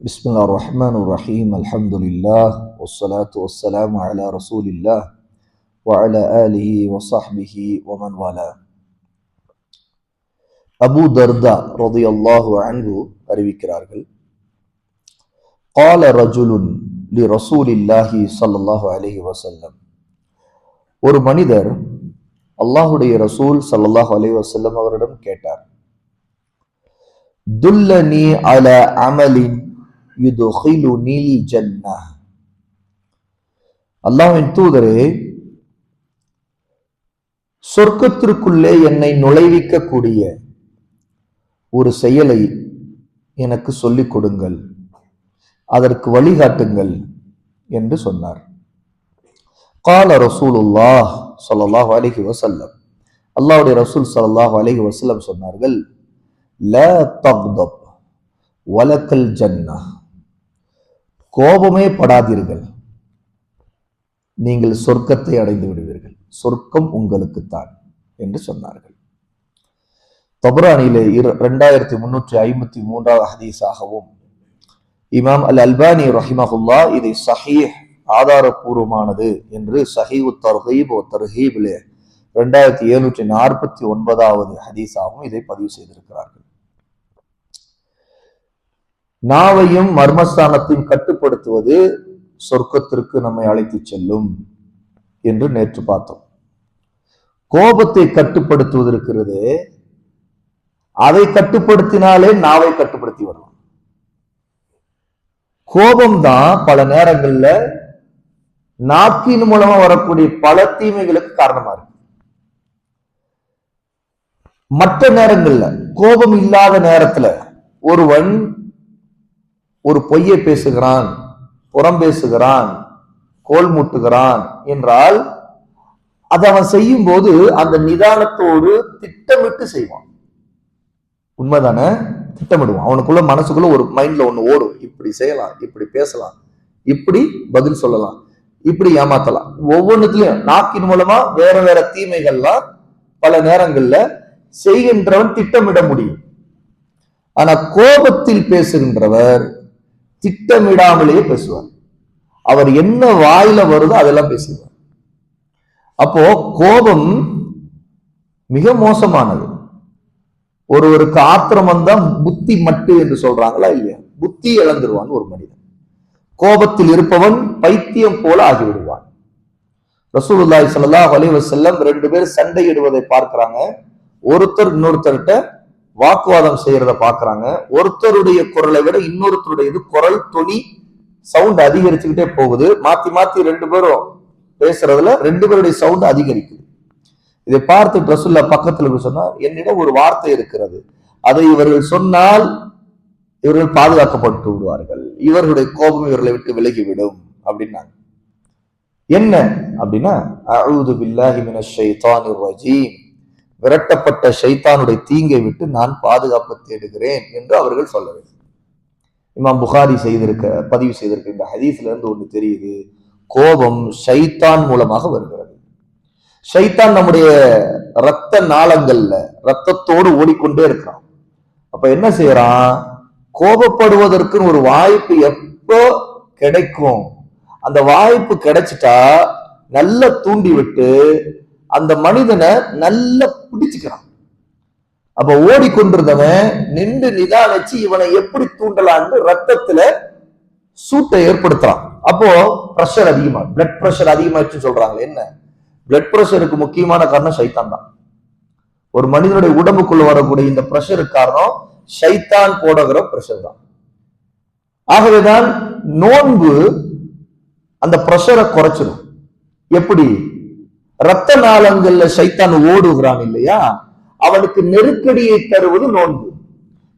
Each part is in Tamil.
بسم الله الرحمن الرحيم الحمد لله والصلاة والسلام على رسول الله وعلى آله وصحبه ومن والاه அபு தர்தா ரதியல்லாஹு அன்ஹு அறிவிக்கிறார்கள் قال رجل لرسول الله صلى الله عليه وسلم ஒரு மனிதர் அல்லாஹுடைய ரசூல் ஸல்லல்லாஹு அலைஹி வஸல்லம் அவரிடம் கேட்டார் துல்லனி அல அமலின் யுதுகிலுனி ஜன்னah அல்லாஹ்வின் தூதரே சொர்க்கத்திற்குள்ளே என்னை நுழைவிக்கக்கூடிய ஒரு செயலை எனக்கு சொல்லிக் கொடுங்கள். அதற்கு வழிகாட்டுங்கள் என்று சொன்னார். கால ரசூலுல்லாஹ் ஸல்லல்லாஹு அலைஹி வசல்லம் அல்லாவுடைய ரசூல் சல்லாஹ் அலைஹி வசல்லம் சொன்னார்கள் ல தக்தப் வலக்கல் ஜன்னா. கோபமே படாதீர்கள். நீங்கள் சொர்க்கத்தை அடைந்து விடுவீர்கள். சொர்க்கம் உங்களுக்குத்தான் என்று சொன்னார்கள். தபுரானிலே இரு ரெண்டாயிரத்தி முன்னூற்றி ஐம்பத்தி மூன்றாவது ஹதீஸாகவும் இமாம் அல் அல்பானி ரஹிமஹுல்லா இதை சஹீஹ் ஆதாரபூர்வமானது என்று சஹீஹு தர்ஹீப் ஓ தர்ஹீபிலே ரெண்டாயிரத்தி எழுநூற்றி நாற்பத்தி ஒன்பதாவது ஹதீஸாகவும் இதை பதிவு செய்திருக்கிறார்கள். நாவையும் மர்மஸ்தானத்தையும் கட்டுப்படுத்துவது சொர்க்கத்திற்கு நம்மை அழைத்து செல்லும் என்று நேற்று பார்த்தோம். கோபத்தை கட்டுப்படுத்துவது இருக்கிறது அதை கட்டுப்படுத்தினாலே நாவை கட்டுப்படுத்தி வரலாம் கோபம் தான் பல நேரங்கள்ல நாக்கின் மூலமா வரக்கூடிய பல தீமைகளுக்கு காரணமா இருக்கு. மற்ற நேரங்கள்ல கோபம் இல்லாத நேரத்துல ஒருவன் ஒரு பொய்யை பேசுகிறான் புறம் பேசுகிறான் கோல் மூட்டுகிறான் என்றால் அதை அவன் செய்யும் போது அந்த நிதானத்தோடு திட்டமிட்டு செய்வான். உண்மைதானே? திட்டமிடுவான். அவனுக்குள்ள மனசுக்குள்ள ஒரு மைண்ட்ல ஒண்ணு ஓடும். இப்படி செய்யலாம் இப்படி பேசலாம் இப்படி பதில் சொல்லலாம் இப்படி ஏமாத்தலாம். ஒவ்வொன்றுத்துலயும் நாக்கின் மூலமா வேற வேற தீமைகள்லாம் பல நேரங்கள்ல செய்கின்றவன் திட்டமிட முடியும். ஆனா கோபத்தில் பேசுகின்றவர் திட்டமிடாமலேயே பேசுவார். அவர் என்ன வாயில வருதோ அதெல்லாம் பேசுவார் அப்போ கோபம் மிக மோசமானது. ஒருவருக்கு ஆத்திரம் வந்தா புத்தி மட்டு என்று சொல்றாங்களா இல்லையா? புத்தி இழந்துருவான் ஒரு மனிதன். கோபத்தில் இருப்பவன் பைத்தியம் போல ஆகிவிடுவான். ரசூலுல்லாய் ஸல்லல்லாஹு அலைஹி வஸல்லம் ரெண்டு பேர் சண்டையிடுவதை பார்க்கிறாங்க. ஒருத்தர் இன்னொருத்தர்கிட்ட வாக்குவாதம் செய்யறத பாக்குறாங்க. ஒருத்தருடைய குரலை விட இன்னொருத்தருடைய குரல் தொனி சவுண்ட் அதிகரிச்சுக்கிட்டே போகுது. மாத்தி மாத்தி ரெண்டு பேரும் பேசுறதுல ரெண்டு பேருடைய சவுண்ட் அதிகரிக்குது. இதை பார்த்து ரசுல்லா பக்கத்துல சொன்னா என்னிடம் ஒரு வார்த்தை இருக்கிறது. அதை இவர்கள் சொன்னால் இவர்கள் பாதுகாக்கப்பட்டு விடுவார்கள். இவர்களுடைய கோபம் இவர்களை விட்டு விலகிவிடும். அப்படின்னாங்க. என்ன? அப்படின்னா அழுது பில்லாஹி மினஷ் ஷைத்தானிர் ரஜீம். விரட்டப்பட்ட ஷைத்தானுடைய தீங்கை விட்டு நான் பாதுகாப்பு தேடுகிறேன் என்று அவர்கள் சொல்ல வேண்டும் இமாம் புகாரி செய்திருக்க பதிவு செய்திருக்க இந்த ஹதீஸ்ல இருந்து ஒன்று தெரியுது. கோபம் ஷைத்தான் மூலமாக வருகிறது. ஷைத்தான் நம்முடைய ரத்த நாளங்கள்ல ரத்தத்தோடு ஓடிக்கொண்டே இருக்கிறான். அப்ப என்ன செய்யறான்? கோபப்படுவதற்குன்னு ஒரு வாய்ப்பு எப்போ கிடைக்கும்? அந்த வாய்ப்பு கிடைச்சிட்டா நல்லா தூண்டி விட்டு அந்த மனிதனை நல்லா பிடிச்சுக்கிறான். அப்ப ஓடிக்கொண்டிருந்தவன் நின்று நிதானிச்சு இவனை எப்படி தூண்டலான்னு ரத்தத்துல சூட்டை ஏற்படுத்துறான். அப்போ ப்ரெஷர் அதிகமா பிளட் ப்ரெஷர் அதிகமாயிடுச்சுன்னு சொல்றாங்க என்ன? பிளட் ப்ரெஷருக்கு முக்கியமான காரணம் சைத்தான் தான். ஒரு மனிதனுடைய உடம்புக்குள்ள வரக்கூடிய இந்த ப்ரெஷருக்கு காரணம் சைத்தான் போடுகிற ப்ரெஷர் தான். ஆகவேதான் நோன்பு அந்த ப்ரெஷரை குறைச்சிடும் எப்படி? ரத்த நாளங்கள்ல சைத்தான் ஓடுகிறான் இல்லையா? அவனுக்கு நெருக்கடியை தருவது நோன்பு.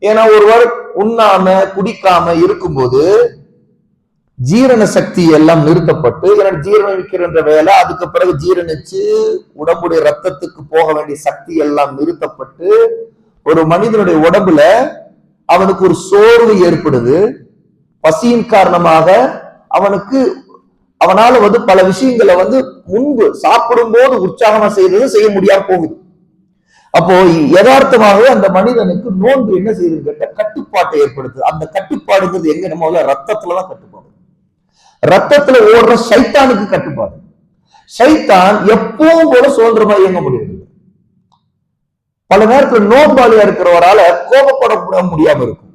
ஏன்னா ஒருவர் உண்ணாம குடிக்காம இருக்கும்போது ஜீரண சக்தி எல்லாம் நிறுத்தப்பட்டு எனக்கு ஜீரணிக்கிற வேலை அதுக்கு பிறகு ஜீரணிச்சு உடம்புடைய ரத்தத்துக்கு போக வேண்டிய சக்தி எல்லாம் நிறுத்தப்பட்டு ஒரு மனிதனுடைய உடம்புல அவனுக்கு ஒரு சோர்வு ஏற்படுது. பசியின் காரணமாக அவனுக்கு அவனால வந்து பல விஷயங்களை வந்து முன்பு சாப்பிடும் போது உற்சாகமா செய்யறது செய்ய முடியாம போகுது. அப்போ யதார்த்தமாகவே அந்த மனிதனுக்கு நோன்பு என்ன செய்யுது கேட்ட கட்டுப்பாட்டை ஏற்படுத்து அந்த கட்டுப்பாடுங்கிறது எங்க நம்ம ரத்தத்துலதான் கட்டுப்பாடு. ரத்தத்துல ஓடுற சைத்தானுக்கு கட்டுப்பாடு. சைத்தான் எப்பவும் போல சுதந்திரமா இயங்க முடியாது பல நேரத்துல நோன்பாளியா இருக்கிறவரால கோபப்பட முடியாம இருக்கும்.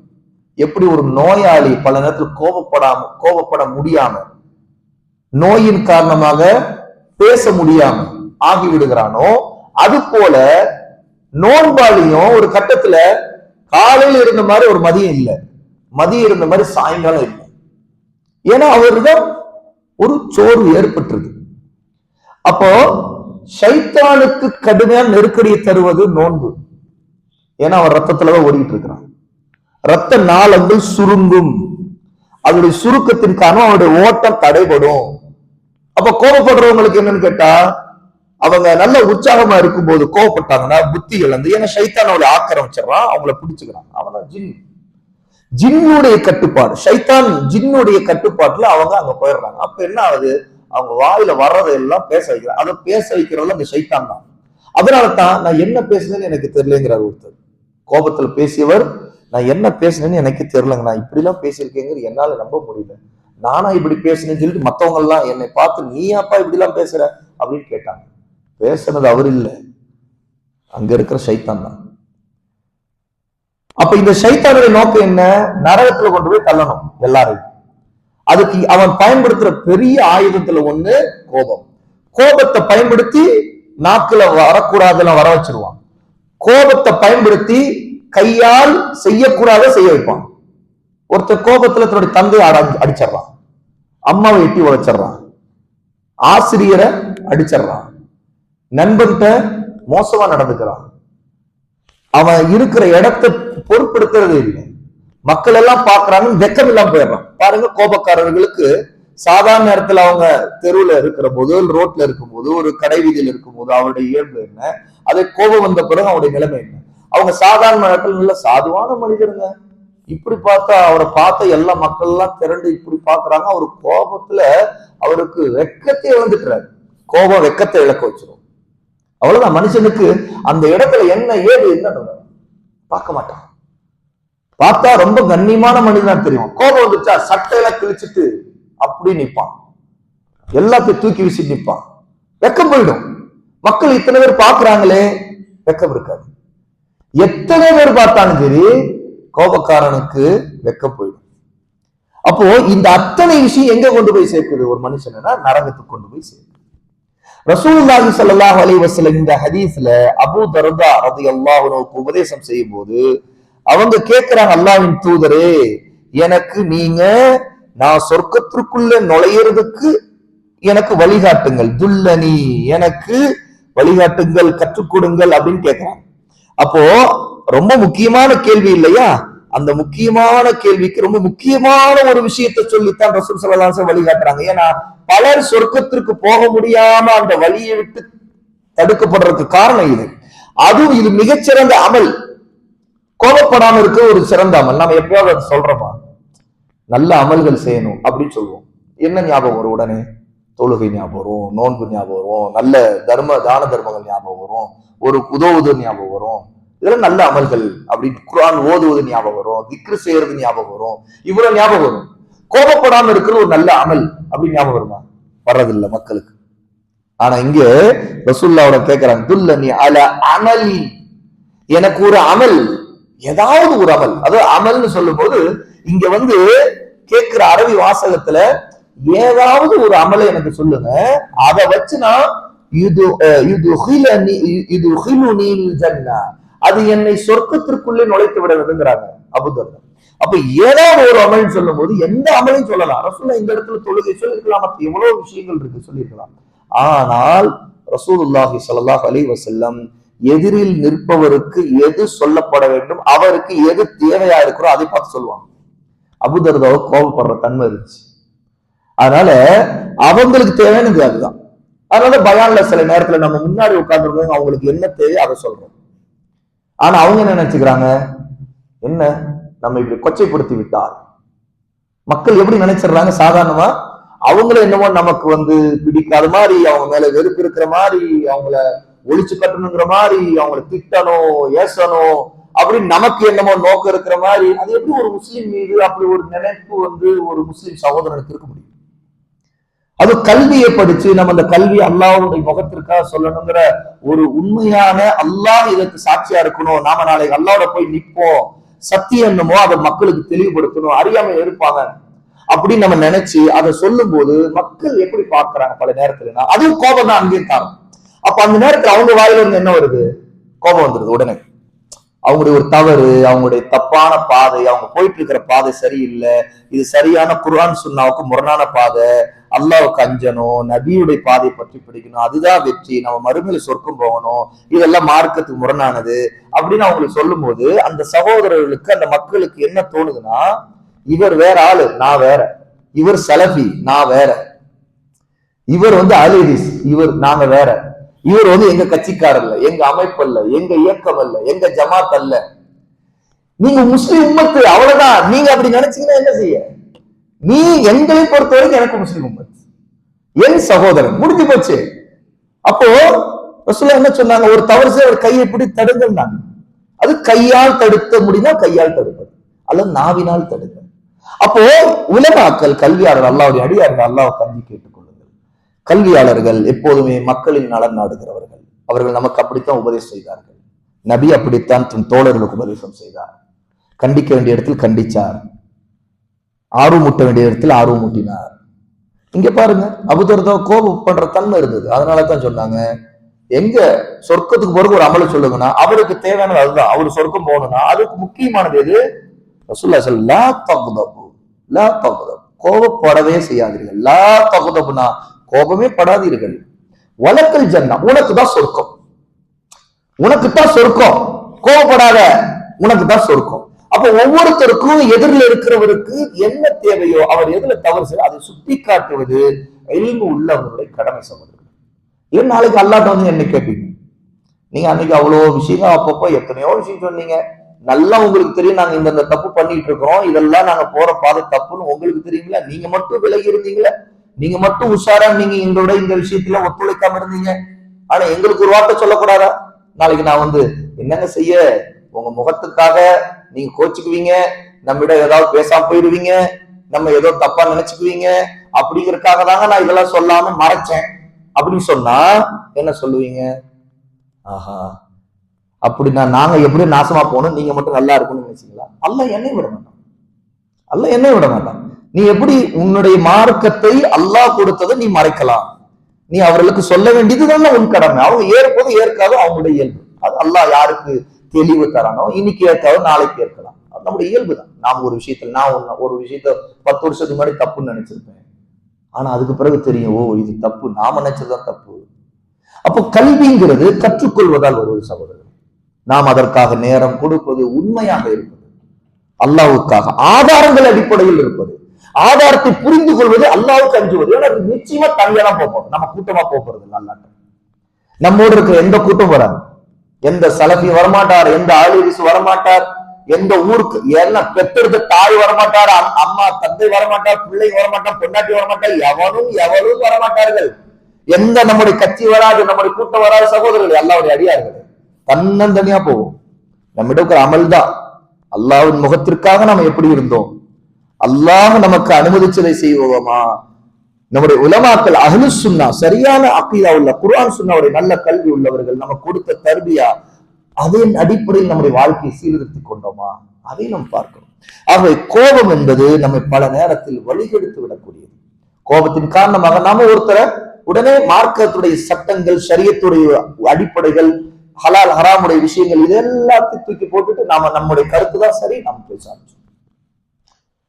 எப்படி ஒரு நோயாளி பல நேரத்துல கோபப்படாம கோபப்பட முடியாம நோயின் காரணமாக பேச முடியாம ஆகி விடுகிறானோ அது போல நோன்பாளியும் ஒரு கட்டத்துல காலையில் இருந்த மாதிரி ஒரு மதியம் இல்லை. மதியம் இருந்த மாதிரி சாயங்காலம் இல்லை. ஏன்னா அவரிடம் ஒரு சோர்வு ஏற்பட்டிருக்கு. அப்போ சைத்தானுக்கு கடுமையான நெருக்கடியை தருவது நோன்பு. ஏன்னா அவன் ரத்தத்துலதான் ஓடிட்டு இருக்கிறான் ரத்த நாளங்கள் சுருங்கும். அதனுடைய சுருக்கத்தின் காரணம் அவனுடைய ஓட்டம் தடைபடும். அப்ப கோபப்படுறவங்களுக்கு என்னன்னு கேட்டா அவங்க நல்ல உற்சாகமா இருக்கும்போது கோவப்பட்டாங்கன்னா புத்தி இழந்து ஏன்னா சைத்தானோட ஆக்கிரமிச்சிடறான் அவங்கள பிடிச்சுக்கிறான் அவன் ஜின். ஜின்னுடைய கட்டுப்பாடு சைத்தான் ஜின்னுடைய கட்டுப்பாட்டுல அவங்க அங்க போயிடுறாங்க. அப்ப என்ன ஆகுது? அவங்க வாயில வர்றதெல்லாம் பேச வைக்கிறாங்க. அதை பேச வைக்கிறதுல அந்த சைத்தான் தான். அதனால தான் நான் என்ன பேசுனேன்னு எனக்கு தெரியலங்கிறார் ஒருத்தர். கோபத்துல பேசியவர் நான் என்ன பேசுனேன்னு எனக்கு தெரியலங்க. நான் இப்படிலாம் பேசியிருக்கேங்கிறது என்னால நம்ப முடியல. நானா இப்படி பேசுனேன்னு சொல்லிட்டு மத்தவங்க எல்லாம் என்னை பார்த்து நீயாப்பா இப்படி எல்லாம் பேசுற? அப்படின்னு கேட்டாங்க. பேசுனது அவர் இல்லை. அங்க இருக்கிற சைத்தான் தான். அப்ப இந்த சைத்தானுடைய நோக்கம் என்ன? நரகத்துல கொண்டு போய் தள்ளணும் எல்லாரையும். அதுக்கு அவன் பயன்படுத்துற பெரிய ஆயுதத்துல ஒண்ணு கோபம். கோபத்தை பயன்படுத்தி நாக்குல வரக்கூடாதுன்னு வர வச்சிருவான். கோபத்தை பயன்படுத்தி கையால் செய்யக்கூடாத செய்ய வைப்பான். ஒருத்தர் கோபத்துல தன்னுடைய தந்தையை அடிச்சிடறான். அம்மாவை எட்டி உழைச்சிடறான் ஆசிரியரை அடிச்சிடறான். நண்பன்கிட்ட மோசமா நடந்துக்கிறான். அவன் இருக்கிற இடத்தை பொருட்படுத்துறது இல்லை. மக்கள் எல்லாம் பாக்குறாங்க வெக்கம் இல்லாம போயிடுறான். பாருங்க கோபக்காரர்களுக்கு சாதாரண நேரத்துல அவங்க தெருவுல இருக்கிற போது ரோட்ல இருக்கும்போது ஒரு கடை வீதியில் இருக்கும்போது அவருடைய இயல்பு என்ன? அதே கோபம் வந்த பிறகு அவருடைய நிலைமை என்ன? அவங்க சாதாரண நேரத்தில் நல்ல சாதுவான மனிதருங்க. இப்படி பார்த்தா அவரை பார்த்த எல்லா மக்கள் எல்லாம் திரண்டு இப்படி பாக்குறாங்க அவர் கோபத்துல அவருக்கு வெக்கத்தை இழந்துட்டுறாரு கோபம் வெக்கத்தை இழக்க வச்சிடும் அவ்வளவுதான். மனுஷனுக்கு அந்த இடத்துல என்ன ஏது என்ன பார்க்க மாட்டான். பார்த்தா ரொம்ப கண்ணியமான மனிதனா தெரியும். கோபம் வந்துச்சா சட்டையெல்லாம் கிழிச்சிட்டு அப்படி நிப்பான் எல்லாத்தையும் தூக்கி வீசி நிப்பான் வெக்கம் போயிடும். மக்கள் இத்தனை பேர் பாக்குறாங்களே வெக்கம் இருக்காது. எத்தனை பேர் பார்த்தாலும் சரி கோபக்காரனுக்கு வெக்க போயிடும். அப்போ இந்த அத்தனை விஷயம் எங்க கொண்டு போய் சேர்க்குது? ஒரு மனுஷனா நரகத்துக்கு கொண்டு போய் சேர்க்குது. ரசூல்லாஹி சல்லாஹ் அலி வஸல்லம் இந்த ஹதீஸ்ல அபு தர்தா ரலியல்லாஹு அன்ஹு உபதேசம் செய்யும் போது அவங்க கேட்கிறாங்க அல்லாவின் தூதரே எனக்கு நீங்க நான் சொர்க்கத்திற்குள்ள நுழையிறதுக்கு எனக்கு வழிகாட்டுங்கள். துல்லனி எனக்கு வழிகாட்டுங்கள் கற்றுக் கொடுங்கள் அப்படின்னு கேட்கிறாங்க அப்போ ரொம்ப முக்கியமான கேள்வி இல்லையா? அந்த முக்கியமான கேள்விக்கு ரொம்ப முக்கியமான ஒரு விஷயத்தை சொல்லித்தான் ரசூல் சல்லாசன் வழிகாட்டுறாங்க. ஏன்னா பலர் சொர்க்கத்திற்கு போக முடியாம அந்த வழியை விட்டு தடுக்கப்படுறதுக்கு காரணம் இது. அதுவும் இது மிகச்சிறந்த அமல். கோபப்படாம இருக்க ஒரு சிறந்த அமல். நம்ம எப்பயாவது அதை சொல்றோமா? நல்ல அமல்கள் செய்யணும் அப்படின்னு சொல்லுவோம் என்ன ஞாபகம் வரும் உடனே? தொழுகை ஞாபகம் வரும் நோன்பு ஞாபகம் வரும் நல்ல தர்ம தான தர்மங்கள் ஞாபகம் வரும் ஒரு உதவுதல் ஞாபகம் வரும். இதெல்லாம் நல்ல அமல்கள் அப்படின்னு குரான் ஓதுவது ஞாபகம் வரும் திக்ரு செய்யறது ஞாபகம் வரும். இவ்வளவு ஞாபகம் வரும். கோபப்படாமல் இருக்கிற ஒரு நல்ல அமல் அப்படின்னு ஞாபகம் வருமா? வர்றதில்லை மக்களுக்கு. ஆனா இங்க ரசுல்லாவோட கேட்கிறாங்க துல்ல நீ அல அமல். எனக்கு ஒரு அமல் ஏதாவது ஒரு அமல். அதாவது அமல்னு சொல்லும் போது இங்க வந்து கேட்கிற அரபி வாசகத்துல ஏதாவது ஒரு அமலை எனக்கு சொல்லுங்க. அதை வச்சு நான் இது இது இது ஜன்னா. அது என்னை சொர்க்கத்திற்குள்ளே நுழைத்து விடுறதுங்கிறாங்க அபுதர் அப்ப ஏதாவது ஒரு அமல் சொல்லும் போது எந்த அமலையும் சொல்லலாம். ரசூல்லா இந்த இடத்துல தொழுகை சொல்லியிருக்கலாம். மற்ற எவ்வளவு விஷயங்கள் இருக்கு சொல்லியிருக்கலாம். ஆனால் ரசூலுல்லாஹி சல்லாஹ் அலி வசல்லம் எதிரில் நிற்பவருக்கு எது சொல்லப்பட வேண்டும் அவருக்கு எது தேவையா இருக்கிறோ அதை பார்த்து சொல்லுவாங்க. அபுதர்தாவை கோபப்படுற தன்மை இருந்துச்சு. அதனால அவங்களுக்கு தேவையானது அதுதான். அதனால பயான்ல சில நேரத்துல நம்ம முன்னாடி உட்கார்ந்துருக்கோம் அவங்களுக்கு என்ன தேவை அதை சொல்றோம். ஆனா அவங்க என்ன நினைச்சுக்கிறாங்க? என்ன? நம்ம இப்படி கொச்சைப்படுத்தி விட்டார் மக்கள் எப்படி நினைச்சிடுறாங்க? சாதாரணமா அவங்கள என்னமோ நமக்கு வந்து பிடிக்காத மாதிரி அவங்க மேல வெறுப்பு இருக்கிற மாதிரி அவங்கள ஒழிச்சு கட்டணுங்கிற மாதிரி அவங்களை திட்டணும் ஏசணும் அப்படின்னு நமக்கு என்னமோ நோக்கம் இருக்கிற மாதிரி அது எப்படி ஒரு முஸ்லீம் மீது அப்படி ஒரு நினைப்பு வந்து ஒரு முஸ்லீம் சகோதரனுக்கு இருக்க முடியும்? அது கல்வியை படிச்சு நம்ம அந்த கல்வி அல்லாவுடைய முகத்திற்காக சொல்லணுங்கிற ஒரு உண்மையான அல்லாஹ் இதற்கு சாட்சியா இருக்கணும். நாம நாளைக்கு அல்லாவோட போய் நிற்போம். சத்தியம் என்னமோ அதை மக்களுக்கு தெளிவுபடுத்தணும். அறியாம இருப்பாங்க அப்படின்னு நம்ம நினைச்சு அதை சொல்லும் போது மக்கள் எப்படி பாக்குறாங்க பல நேரத்துல? அதுவும் கோபம் தான் அங்கேயும் காரணம். அப்ப அந்த நேரத்துல அவங்க வாயில இருந்து என்ன வருது? கோபம் வந்துருது உடனே. அவங்களுடைய ஒரு தவறு அவங்களுடைய தப்பான பாதை அவங்க போயிட்டு இருக்கிற பாதை சரியில்லை. இது சரியான குரான் சுண்ணாவுக்கு முரணான பாதை. அல்லாவுக்கு அஞ்சணும் நபியுடைய பாதை பற்றி பிடிக்கணும் அதுதான் வெற்றி நம்ம மறுமையில சொர்க்கம் போகணும் இதெல்லாம் மார்க்கத்துக்கு முரணானது அப்படின்னு அவங்களுக்கு சொல்லும் போது அந்த சகோதரர்களுக்கு அந்த மக்களுக்கு என்ன தோணுதுன்னா இவர் வேற ஆளு நான் வேற. இவர் சலபி நான் வேற. இவர் வந்து அலிதிஸ் இவர் நாங்க வேற. இவர் வந்து எங்க கட்சிக்காரர் இல்ல எங்க அமைப்பு அல்ல எங்க இயக்கம் அல்ல எங்க ஜமாத் அல்ல. நீங்க முஸ்லிம் உம்மத்து அவ்வளவுதான். நீங்க அப்படி நினைச்சீங்கன்னா என்ன செய்ய? நீ எங்களை பொறுத்த வரைக்கும் எனக்கு முஸ்லிம் உம்மத்து. என் சகோதரன். முடிஞ்சு போச்சு. அப்போ என்ன சொன்னாங்க? ஒரு தவறு செய்ய ஒரு கையை பிடி தடுங்கன்னாங்க அது கையால் தடுக்க முடியுமா? கையால் தடுப்பது. அல்லது நாவினால் தடுங்க அப்போ உலகாக்கள் கல்வியாளர் அல்லாவுடைய அடியார்கள் அல்லாவை கல்வி கேட்டுக்கொள்ளுங்கள். கல்வியாளர்கள் எப்போதுமே மக்களின் நலன் நாடுகிறவர்கள். அவர்கள் நமக்கு அப்படித்தான் உபதேசம் செய்தார்கள். நபி அப்படித்தான் தன் தோழர்களுக்கு உபதேசம் செய்தார். கண்டிக்க வேண்டிய இடத்தில் கண்டிச்சார். ஆர்வம் மூட்ட வேண்டிய இடத்தில் ஆர்வம் மூட்டினார் இங்க பாருங்க அபுதர்தா கோபம் பண்ற தன்மை இருந்தது. அதனால தான் சொன்னாங்க. எங்க சொர்க்கத்துக்கு பிறகு ஒரு அமலை சொல்லுங்கன்னா அவருக்கு தேவையானது அதுதான். அவர் சொர்க்கம் போகணும்னா அதுக்கு முக்கியமானது எது? ரசூல்லா சொல் லா தகுதபு லா தகுதபு. கோபப்படவே செய்யாதீர்கள். லா தகுதபுனா கோபமே படாதீர்கள். வழக்கல் ஜன்னா உனக்கு தான் சொர்க்கம். உனக்கு தான் சொர்க்கம். கோபப்படாத உனக்கு தான் சொர்க்கம். அப்ப ஒவ்வொருத்தருக்கும் எதிரில் இருக்கிறவருக்கு என்ன தேவையோ அவர் எதுல தவறு செய்ய அதை சுட்டி காட்டுவது எல்மு உள்ளவர்களுடைய கடமை சகோதரர்கள் ஏன் நாளைக்கு அல்லாட்ட வந்து என்ன கேட்பீங்க? நீங்க அன்னைக்கு அவ்வளோ விஷயங்கள் அப்பப்போ எத்தனையோ விஷயம் சொன்னீங்க. நல்லா உங்களுக்கு தெரியும் நாங்க இந்த தப்பு பண்ணிட்டு இருக்கிறோம். இதெல்லாம் நாங்க போற பாதை தப்புன்னு உங்களுக்கு தெரியுங்களா? நீங்க மட்டும் விலகி இருந்தீங்களா? நீங்க மட்டும் உஷாரா நீங்க எங்களோட இந்த விஷயத்துல ஒத்துழைக்காம இருந்தீங்க. ஆனா எங்களுக்கு ஒரு வார்த்தை சொல்லக்கூடாதா? நாளைக்கு நான் வந்து என்னங்க செய்ய? உங்க முகத்துக்காக நீங்க கோச்சுக்குவீங்க நம்மிடம் ஏதாவது பேசாம போயிடுவீங்க நம்ம ஏதோ தப்பா நினைச்சுக்குவீங்க அப்படிங்கறக்காக தாங்க நான் இதெல்லாம் சொல்லாம மறைச்சேன். அப்படின்னு சொன்னா என்ன சொல்லுவீங்க? ஆஹா. அப்படின்னா நாங்க எப்படி நாசமா போகணும்? நீங்க மட்டும் நல்லா இருக்கணும்னு நினைச்சீங்களா? அல்ல என்னை விட மாட்டான். அல்ல என்னை விட மாட்டான். நீ எப்படி உன்னுடைய மார்க்கத்தை அல்லாஹ் கொடுத்ததை நீ மறைக்கலாம். நீ அவர்களுக்கு சொல்ல வேண்டியதுதான் உன் கடமை. அவங்க ஏற்போது ஏற்காதோ அவங்களுடைய இயல்பு. அது அல்லாஹ் யாருக்கு தெளிவு தரணும் இன்னைக்கு ஏற்காவது நாளைக்கு ஏற்கலாம். நம்முடைய இயல்பு தான் நாம் ஒரு விஷயத்துல நான் ஒண்ணு- ஒரு விஷயத்த பத்து வருஷத்துக்கு முன்னாடி தப்புன்னு நினைச்சிருப்பேன். ஆனா அதுக்கு பிறகு தெரியும் ஓ இது தப்பு. நாம நினைச்சதுதான் தப்பு. அப்போ கல்விங்கிறது கற்றுக்கொள்வதால் ஒரு சகோதரர். நாம் அதற்காக நேரம் கொடுப்பது உண்மையாக இருப்பது. அல்லாவுக்காக ஆதாரங்கள் அடிப்படையில் இருப்பது. ஆதாரத்தை புரிந்து கொள்வது அல்லாவுக்கு அஞ்சுவது. ஏன்னா நிச்சயமா தனியா தான் நம்ம கூட்டமா போறது இல்லை அல்லாட்ட. நம்மோடு இருக்கிற எந்த கூட்டம் வராது. எந்த சலபி வரமாட்டார் எந்த ஆலிரிஸ் வரமாட்டார் எந்த ஊருக்கு என்ன பெற்றெடுத்த தாய் வரமாட்டார் அம்- அம்மா தந்தை வரமாட்டார் பிள்ளை வரமாட்டார் பொண்டாட்டி வரமாட்டார் எவனும் எவரும் வரமாட்டார்கள். எந்த நம்முடைய கட்சி வராது நம்முடைய கூட்டம் வராது சகோதரர்கள் அல்லாவுடைய அடியார்கள் தன்னந்தனியா போகும் நம்மிடம் இருக்கிற அமல் தான். அல்லாவின் முகத்திற்காக நம்ம எப்படி இருந்தோம்? அல்லாஹ் நமக்கு அனுமதிச்சதை செய்வோமா? நம்முடைய உலமாக்கள் அகலு சுன்னா சரியான அக்கீதா உள்ள குர்ஆன் சுன்னாவுடைய நல்ல கல்வி உள்ளவர்கள் நமக்கு கொடுத்த தர்பியா அதன் அடிப்படையில் நம்முடைய வாழ்க்கையை சீர்திருத்தி கொண்டோமா? அதை நாம் பார்க்கணும் ஆகவே கோபம் என்பது நம்மை பல நேரத்தில் வழிகெடுத்து விடக்கூடியது. கோபத்தின் காரணமாக நாம ஒருத்தரை உடனே மார்க்கத்துடைய சட்டங்கள் சரியத்துடைய அடிப்படைகள் ஹலால் ஹராமுடைய விஷயங்கள் இது எல்லாத்தையும் தூக்கி போட்டுட்டு நாம நம்முடைய கருத்து தான் சரி நாம பேச ஆரம்பிச்சோம்.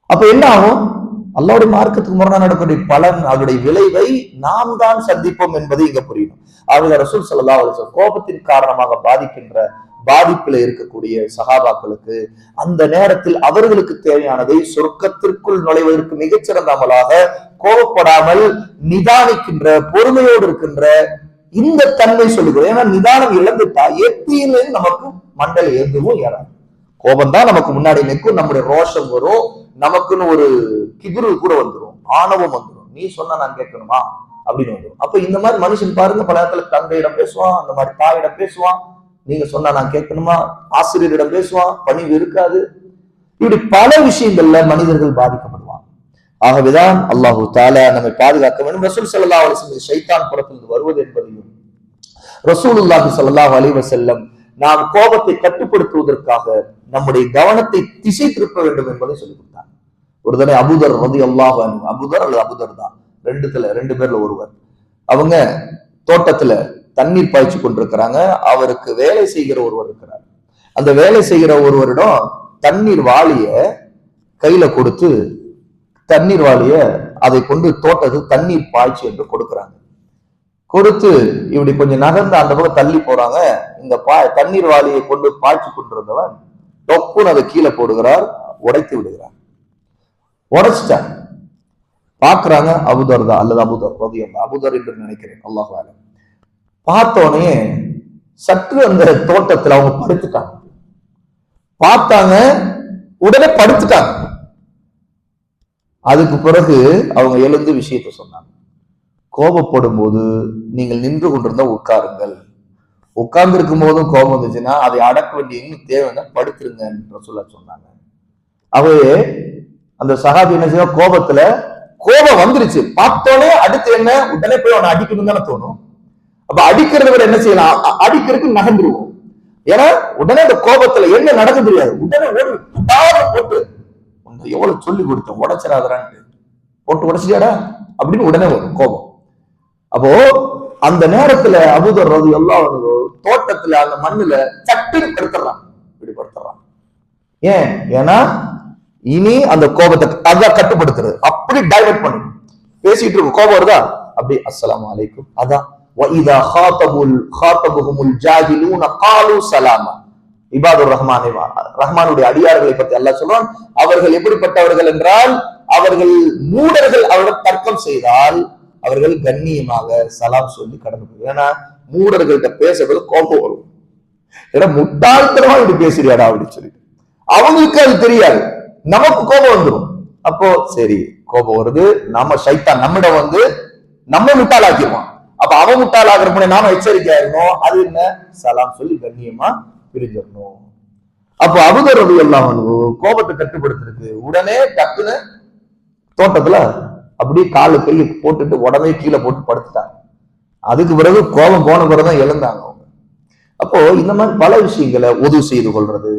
அப்ப என்ன ஆகும்? அல்லாவுடைய மார்க்கத்துக்கு முரணா நடக்கக்கூடிய பலன் அதனுடைய விளைவை நாம் தான் சந்திப்போம் என்பது இங்க புரியணும். ஆகவே ரசூல் சல்லா அலைஹி கோபத்தின் காரணமாக பாதிக்கின்ற பாதிப்பில் இருக்கக்கூடிய சகாபாக்களுக்கு அந்த நேரத்தில் அவர்களுக்கு தேவையானதை சொர்க்கத்திற்குள் நுழைவதற்கு மிகச்சிறந்த அமலாக கோபப்படாமல் நிதானிக்கின்ற பொறுமையோடு இருக்கின்ற இந்த தன்மை சொல்லுகிறோம் ஏன்னா நிதானம் இழந்துட்டா எத்தியில நமக்கு மண்டல் எதுவும் ஏறாது. கோபம் தான் நமக்கு முன்னாடி நிற்கும் நம்முடைய ரோஷம் வரும் நமக்குன்னு ஒரு கிபிரு கூட வந்துரும் ஆணவம் வந்துரும். நீ சொன்னா நான் கேட்கணுமா? அப்படின்னு வந்துடும் அப்ப இந்த மாதிரி மனுஷன் பாருங்க பல இடத்துல தந்தையிடம் பேசுவான் அந்த மாதிரி தாயிடம் பேசுவான். நீங்க சொன்னா நான் கேட்கணுமா? ஆசிரியரிடம் பேசுவான் பணிவு இருக்காது. இப்படி பல விஷயங்கள்ல மனிதர்கள் பாதிக்கப்படுவாங்க. ஆகவேதான் அல்லாஹு தாலா நம்மை பாதுகாக்க வேண்டும். ரசூல் சல்லா அலிஸ்லம் சைத்தான் புறத்திலிருந்து வருவது என்பதையும் ரசூலுல்லாஹி சல்லாஹ் அலைஹி செல்லம் நாம் கோபத்தை கட்டுப்படுத்துவதற்காக நம்முடைய கவனத்தை திசை திருப்ப வேண்டும் என்பதை சொல்லிக் கொடுத்தார் ஒரு தடவை அபுதர் ரதி அல்லாஹ் அபுதர் அல்லது அபுதர் தான். ரெண்டுத்துல ரெண்டு பேர்ல ஒருவர். அவங்க தோட்டத்துல தண்ணீர் பாய்ச்சி கொண்டிருக்கிறாங்க அவருக்கு வேலை செய்கிற ஒருவர் இருக்கிறார். அந்த வேலை செய்கிற ஒருவரிடம் தண்ணீர் வாளிய கையில கொடுத்து தண்ணீர் வாளிய அதை கொண்டு தோட்டத்துக்கு தண்ணீர் பாய்ச்சி என்று கொடுக்குறாங்க. கொடுத்து இப்படி கொஞ்சம் நகர்ந்து அந்த பக்கம் தள்ளி போறாங்க. இந்த பா தண்ணீர் வாளியை கொண்டு பாய்ச்சி கொண்டிருந்தவன் டொப்புன்னு அதை கீழே போடுகிறார் உடைத்து விடுகிறார். உடைச்சிட்டாங்க. பார்க்குறாங்க அபுதர் தான் அல்லது அபுதர் ரதியம் அபுதர் என்று நினைக்கிறேன். அல்லாஹ் பார்த்தோடனே சற்று அந்த தோட்டத்துல அவங்க படுத்துட்டாங்க. பார்த்தாங்க உடனே படுத்துட்டாங்க. அதுக்கு பிறகு அவங்க எழுந்து விஷயத்த சொன்னாங்க. கோபப்படும் போது நீங்கள் நின்று கொண்டிருந்தா உட்காருங்கள். உட்கார்ந்து இருக்கும் போதும் கோபம் வந்துச்சுன்னா அதை அடக்க வேண்டிய இன்னும் தேவைன்னா படுத்துருங்க சொல்ல சொன்னாங்க. அவையே அந்த சகாபி என்ன செய்ய கோபத்துல கோபம் வந்துருச்சு. பார்த்தோன்னே அடுத்து என்ன? உடனே போய் அவனை அடிக்கணும் தானே தோணும். அப்ப அடிக்கிறத விட என்ன செய்யலாம்? அடிக்கிறதுக்கு நகர்ந்துருவோம். ஏன்னா உடனே அந்த கோபத்துல என்ன நடக்க தெரியாது. உடனே ஒரு போட்டு உன்னை எவ்வளவு சொல்லி கொடுத்தேன் உடைச்சிடாதரான்ட்டு போட்டு உடச்சிட்டாடா அப்படின்னு உடனே வரும் கோபம். அப்போ அந்த நேரத்துல அபுதர் ரது எல்லாம் தோட்டத்துல அந்த மண்ணுல சட்டுன்னு படுத்துறான் இப்படி படுத்துறான் ஏன்? ஏன்னா இனி அந்த கோபத்தை அதான் கட்டுப்படுத்துறது அப்படி டைவர்ட் பண்ணும் பேசிட்டு இருக்கும் கோபம் வருதா அப்படி அஸ்ஸலாமு அலைக்கும் அதான் وَإِذَا خَاطَبُوا خَاطَبُهُمُ الْجَاهِلُونَ قَالُوا سَلَامًا இபாதுர் ரஹ்மான் ரஹ்மானுடைய அடியார்களை பத்தி அல்லாஹ் சொல்றான் அவர்கள் எப்படிப்பட்டவர்கள் என்றால் அவர்கள் மூடர்கள் அவர்கள் தர்க்கம் செய்தால் அவர்கள் கண்ணியமாக சலாம் சொல்லி கடந்து போய் ஏன்னா மூடர்கள்ட்ட பேசுறது கோபம் வரும் ஏன்னா முட்டாள்தனமா இப்படி பேசுறியாடா அப்படின்னு சொல்லிட்டு அவங்களுக்கு அது தெரியாது நமக்கு கோபம் வந்துடும் அப்போ சரி கோபம் வருது. நம்ம சைத்தான் நம்மிடம் வந்து நம்ம முட்டாளாக்கிடுவான். அப்ப அவன் முட்டாளாகிற முன்னே நாம எச்சரிக்கையா இருக்கணும் அது என்ன? சலாம் சொல்லி கண்ணியமா பிரிஞ்சிடணும். அப்போ அபுதர் ரவி எல்லாம் கோபத்தை கட்டுப்படுத்துறதுக்கு உடனே டக்குன்னு தோட்டத்துல அப்படியே காலு கல்லு போட்டுட்டு உடனே கீழே போட்டு படுத்துட்டாங்க. அதுக்கு பிறகு கோபம் போன பிறகுதான் எழுந்தாங்க அவங்க. அப்போ இந்த மாதிரி பல விஷயங்களை உதவு செய்து கொள்றது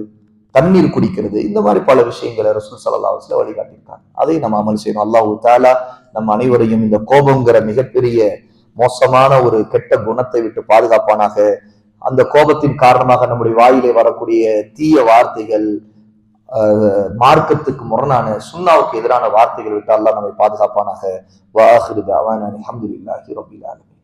தண்ணீர் குடிக்கிறது. இந்த மாதிரி பல விஷயங்களை ரசூல் சல்லா வச்சுல வழிகாட்டியிருக்காங்க. அதை நம்ம அமல் செய்யணும். அல்லாஹு தாலா நம்ம அனைவரையும் இந்த கோபங்கிற மிகப்பெரிய மோசமான ஒரு கெட்ட குணத்தை விட்டு பாதுகாப்பானாக அந்த கோபத்தின் காரணமாக நம்முடைய வாயிலே வரக்கூடிய தீய வார்த்தைகள் மார்க்கத்துக்கு முரணான சுண்ணாவுக்கு எதிரான வார்த்தைகள் விட்டு அல்லாஹ் நம்மை பாதுகாப்பானாக. வாஹிரு தாவான ரபிலாலுமே